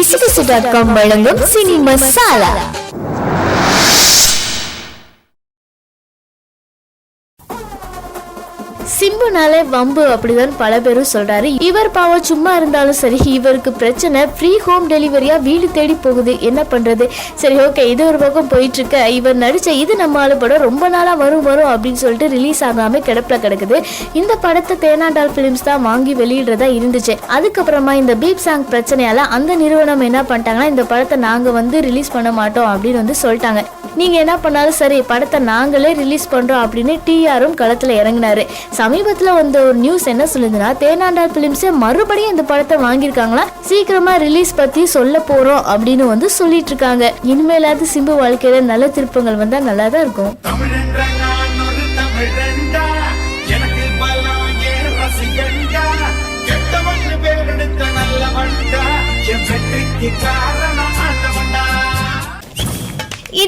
கிசுகிசு dot com வழங்கும் cine சிம்புனாலே வம்பு அப்படிதான் பல பேரும் சொல்றாரு. இவர் பாவம் சும்மா இருந்தாலும் சரி இவருக்கு பிரச்சனை ஃப்ரீ ஹோம் டெலிவரியா வீடு தேடி போகுது. என்ன பண்றது? சரி ஓகே இது ஒரு பக்கம் போயிட்டு இருக்க இவர் நடிச்ச இது நம்ம ஆளு படம் ரொம்ப நாளா வரும் வரும் அப்படின்னு சொல்லிட்டு ரிலீஸ் ஆகாம கிடப்பில் கிடக்குது. இந்த படத்தை தேனாண்டால் பிலிம்ஸ் தான் வாங்கி வெளியிடுறதா இருந்துச்சு. அதுக்கப்புறமா இந்த பீப் சாங் பிரச்சனையால அந்த நிறுவனம் என்ன பண்ணிட்டாங்கன்னா இந்த படத்தை நாங்க வந்து ரிலீஸ் பண்ண மாட்டோம் அப்படின்னு வந்து சொல்லிட்டாங்க. நீங்க என்ன பண்ணாலும் சரி படத்தை நாங்களே ரிலீஸ் பண்றோம் அப்படின்னு டிஆரும் களத்துல இறங்கினாரு. சமீபத்துல வந்த ஒரு நியூஸ் என்ன சொல்லுதுன்னா தேனாண்டா பிலிம்ஸே மறுபடியும் இந்த படத்தை வாங்கியிருக்காங்களா? சீக்கிரமா ரிலீஸ் பத்தி சொல்ல போறோம் அப்படின்னு வந்து சொல்லிட்டு இருக்காங்க. இனிமேலாவது சிம்பு வாழ்க்கையில நல்ல திருப்பங்கள் வந்தா நல்லா தான் இருக்கும் எனக்கு